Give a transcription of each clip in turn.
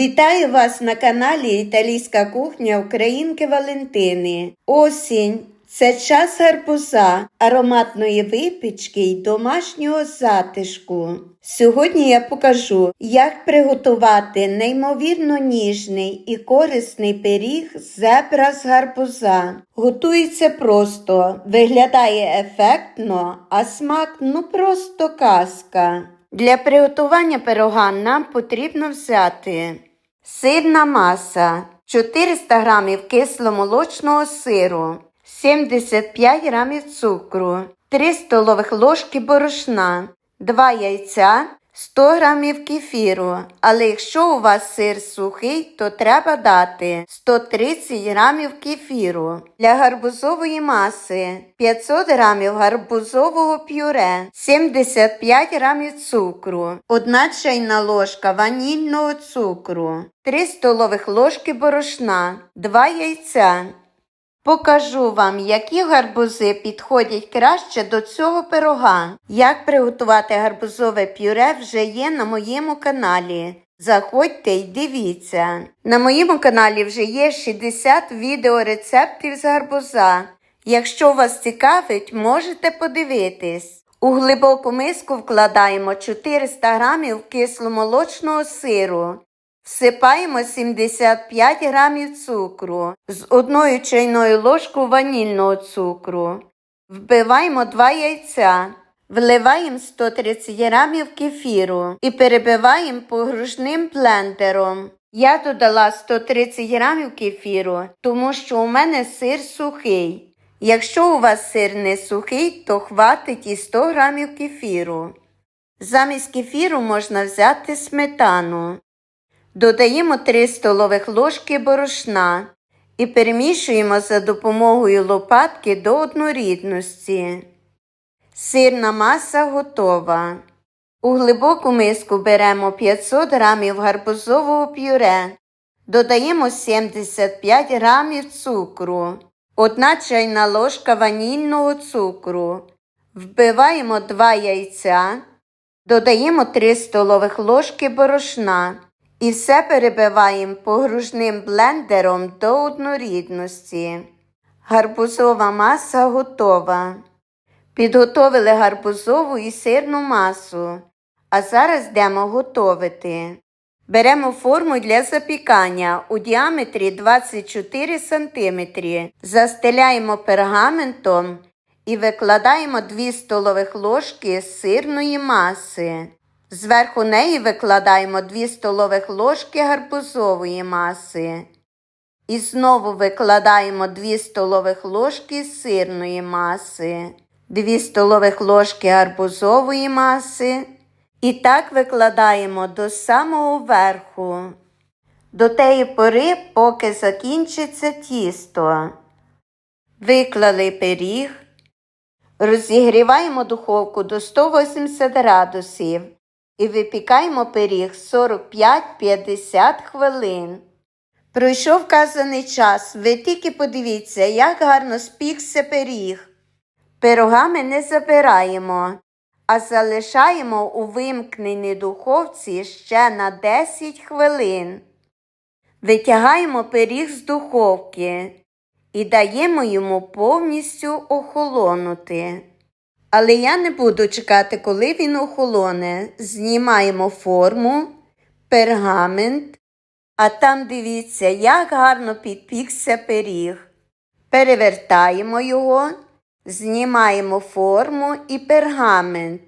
Вітаю вас на каналі Італійська кухня Українки Валентини. Осінь це час гарбуза, ароматної випічки й домашнього затишку. Сьогодні я покажу, як приготувати неймовірно ніжний і корисний пиріг зебра з гарбуза. Готується просто, виглядає ефектно, а смак ну просто казка. Для приготування пирога нам потрібно взяти сирна маса, 400 г кисломолочного сиру, 75 г цукру, 3 столових ложки борошна, 2 яйця, 100 г кефіру, але якщо у вас сир сухий, то треба дати 130 г кефіру. Для гарбузової маси. 500 г гарбузового пюре, 75 г цукру, 1 чайна ложка ванільного цукру, 3 столових ложки борошна, 2 яйця. Покажу вам, які гарбузи підходять краще до цього пирога. Як приготувати гарбузове пюре вже є на моєму каналі. Заходьте й дивіться. На моєму каналі вже є 60 відеорецептів з гарбуза. Якщо вас цікавить, можете подивитись. У глибоку миску вкладаємо 400 г кисломолочного сиру. Всипаємо 75 грамів цукру з одною чайною ложкою ванільного цукру. Вбиваємо 2 яйця. Вливаємо 130 грамів кефіру і перебиваємо погружним блендером. Я додала 130 грамів кефіру, тому що у мене сир сухий. Якщо у вас сир не сухий, то хватить і 100 грамів кефіру. Замість кефіру можна взяти сметану. Додаємо 3 столових ложки борошна і перемішуємо за допомогою лопатки до однорідності. Сирна маса готова. У глибоку миску беремо 500 г гарбузового пюре, додаємо 75 г цукру, 1 чайна ложка ванільного цукру. Вбиваємо 2 яйця, додаємо 3 столових ложки борошна. І все перебиваємо погружним блендером до однорідності. Гарбузова маса готова. Підготовили гарбузову і сирну масу. А зараз йдемо готувати. Беремо форму для запікання у діаметрі 24 см. Застеляємо пергаментом і викладаємо 2 столових ложки сирної маси. Зверху неї викладаємо 2 столових ложки гарбузової маси. І знову викладаємо 2 столових ложки сирної маси, 2 столових ложки гарбузової маси. І так викладаємо до самого верху, до теї пори, поки закінчиться тісто. Виклали пиріг, розігріваємо духовку до 180 градусів і випікаємо пиріг 45-50 хвилин. Пройшов вказаний час, ви тільки подивіться, як гарно спікся пиріг. Пирогами не забираємо, а залишаємо у вимкненій духовці ще на 10 хвилин. Витягаємо пиріг з духовки і даємо йому повністю охолонути. Але я не буду чекати, коли він охолоне. Знімаємо форму, пергамент, а там дивіться, як гарно підпікся пиріг. Перевертаємо його, знімаємо форму і пергамент.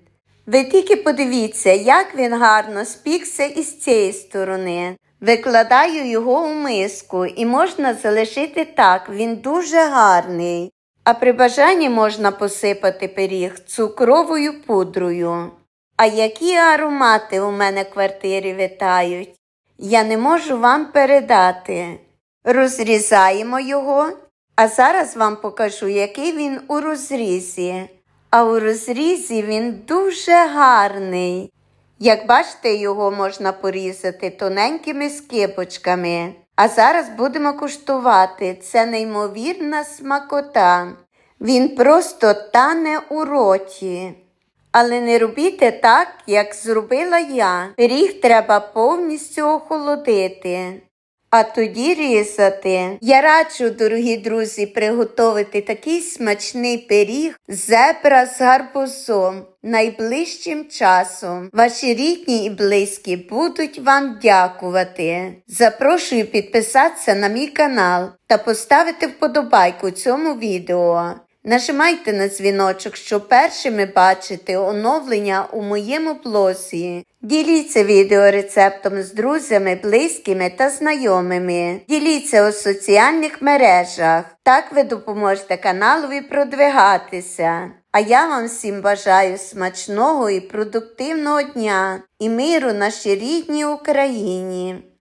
Ви тільки подивіться, як він гарно спікся із цієї сторони. Викладаю його у миску і можна залишити так, він дуже гарний. А при бажанні можна посипати пиріг цукровою пудрою. А які аромати у мене в квартирі витають, я не можу вам передати. Розрізаємо його, а зараз вам покажу, який він у розрізі. А у розрізі він дуже гарний. Як бачите, його можна порізати тоненькими скипочками. А зараз будемо куштувати. Це неймовірна смакота. Він просто тане у роті. Але не робіть так, як зробила я. Пиріг треба повністю охолодити. А тоді різати. Я раджу, дорогі друзі, приготувати такий смачний пиріг зебра з гарбузом найближчим часом. Ваші рідні і близькі будуть вам дякувати. Запрошую підписатися на мій канал та поставити вподобайку цьому відео. Нажимайте на дзвіночок, щоб першими бачити оновлення у моєму блозі. Діліться відеорецептом з друзями, близькими та знайомими. Діліться у соціальних мережах. Так ви допоможете каналові продвигатися. А я вам всім бажаю смачного і продуктивного дня і миру нашій рідній Україні.